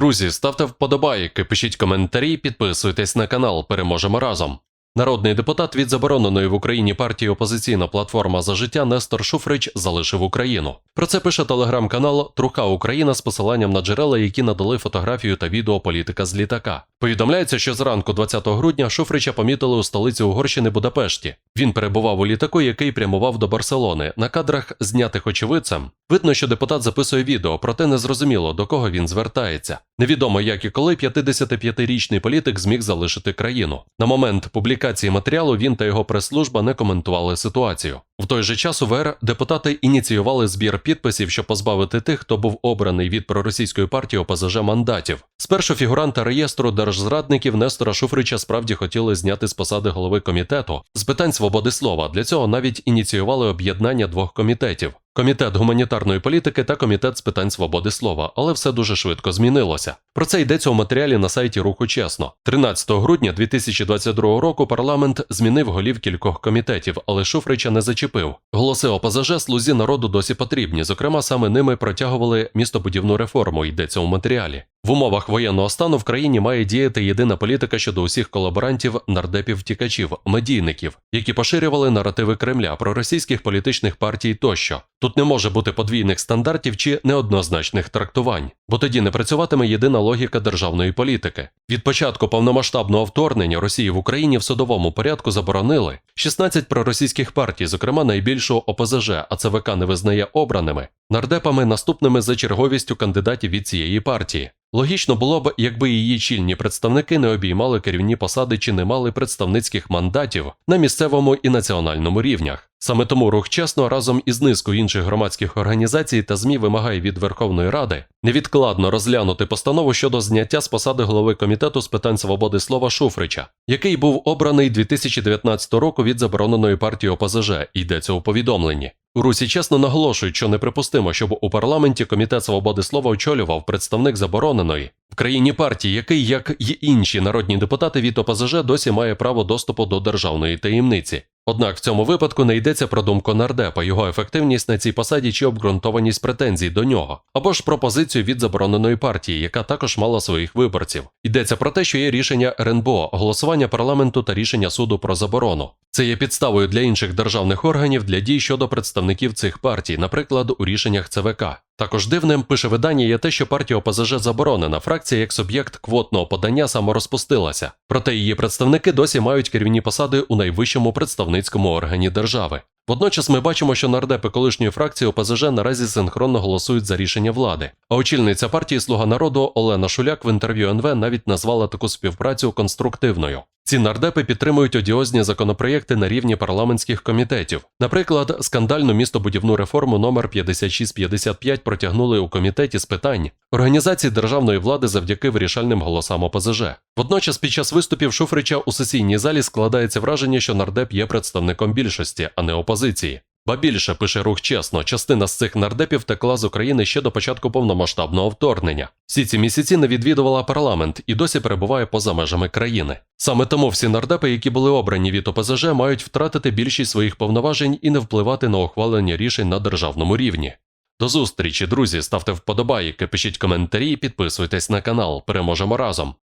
Друзі, ставте вподобайки, пишіть коментарі, підписуйтесь на канал. Переможемо разом. Народний депутат від забороненої в Україні партії опозиційна платформа за життя Нестор Шуфрич залишив Україну. Про це пише телеграм-канал Труха Україна з посиланням на джерела, які надали фотографію та відео політика з літака. Повідомляється, що зранку 20 грудня Шуфрича помітили у столиці Угорщини Будапешті. Він перебував у літаку, який прямував до Барселони. На кадрах, знятих очевидцем, видно, що депутат записує відео, проте незрозуміло, до кого він звертається. Невідомо, як і коли 55-річний політик зміг залишити країну. На момент публікації матеріалу він та його прес-служба не коментували ситуацію. В той же час у ВР депутати ініціювали збір підписів, щоб позбавити тих, хто був обраний від проросійської партії ОПЗЖ мандатів. Спершу фігуранта реєстру держзрадників Нестора Шуфрича справді хотіли зняти з посади голови комітету з питань свободи слова. Для цього навіть ініціювали об'єднання двох комітетів. Комітет гуманітарної політики та комітет з питань свободи слова, але все дуже швидко змінилося. Про це йдеться у матеріалі на сайті Руху Чесно. 13 грудня 2022 року парламент змінив голів кількох комітетів, але Шуфрича не зачепив. Голоси ОПЗЖ слузі народу досі потрібні. Зокрема, саме ними протягували містобудівну реформу. Йдеться у матеріалі. В умовах воєнного стану в країні має діяти єдина політика щодо усіх колаборантів, нардепів-втікачів, медійників, які поширювали наративи Кремля про російських політичних партій тощо. Тут не може бути подвійних стандартів чи неоднозначних трактувань, бо тоді не працюватиме єдина логіка державної політики. Від початку повномасштабного вторгнення Росії в Україні в судовому порядку заборонили 16 проросійських партій, зокрема найбільшу ОПЗЖ, а ЦВК не визнає обраними нардепами наступними за черговістю кандидатів від цієї партії. Логічно було б, якби її чільні представники не обіймали керівні посади чи не мали представницьких мандатів на місцевому і національному рівнях. Саме тому рух чесно разом із низкою інших громадських організацій та ЗМІ вимагає від Верховної Ради невідкладно розглянути постанову щодо зняття з посади голови комітету з питань свободи слова Шуфрича, який був обраний 2019 року від забороненої партії ОПЗЖ. Йдеться у повідомленні. Русі чесно наголошують, що неприпустимо, щоб у парламенті комітет свободи слова очолював представник забороненої в країні партії, який, як й інші народні депутати від ОПЗЖ, досі має право доступу до державної таємниці. Однак в цьому випадку не йдеться про думку нардепа, його ефективність на цій посаді чи обґрунтованість претензій до нього, або ж пропозицію від забороненої партії, яка також мала своїх виборців. Йдеться про те, що є рішення РНБО, голосування парламенту та рішення суду про заборону. Це є підставою для інших державних органів для дій щодо представників цих партій, наприклад, у рішеннях ЦВК. Також дивним пише видання є те, що партія ОПЗЖ заборонена. Фракція як суб'єкт квотного подання саморозпустилася. Проте її представники досі мають керівні посади у найвищому представницькому органі держави. Водночас ми бачимо, що нардепи колишньої фракції ОПЗЖ наразі синхронно голосують за рішення влади. А очільниця партії Слуга народу Олена Шуляк в інтерв'ю НВ навіть назвала таку співпрацю конструктивною. Ці нардепи підтримують одіозні законопроєкти на рівні парламентських комітетів. Наприклад, скандальну містобудівну реформу номер 5655 протягнули у комітеті з питань організації державної влади завдяки вирішальним голосам ОПЗЖ. Водночас, під час виступів Шуфрича у сесійній залі складається враження, що нардеп є представником більшості, а не опозиції. Ба більше пише рух чесно, частина з цих нардепів текла з України ще до початку повномасштабного вторгнення. Всі ці місяці не відвідувала парламент і досі перебуває поза межами країни. Саме тому всі нардепи, які були обрані від ОПЗЖ, мають втратити більшість своїх повноважень і не впливати на ухвалення рішень на державному рівні. До зустрічі, друзі, ставте вподобайки, пишіть коментарі і підписуйтесь на канал. Переможемо разом.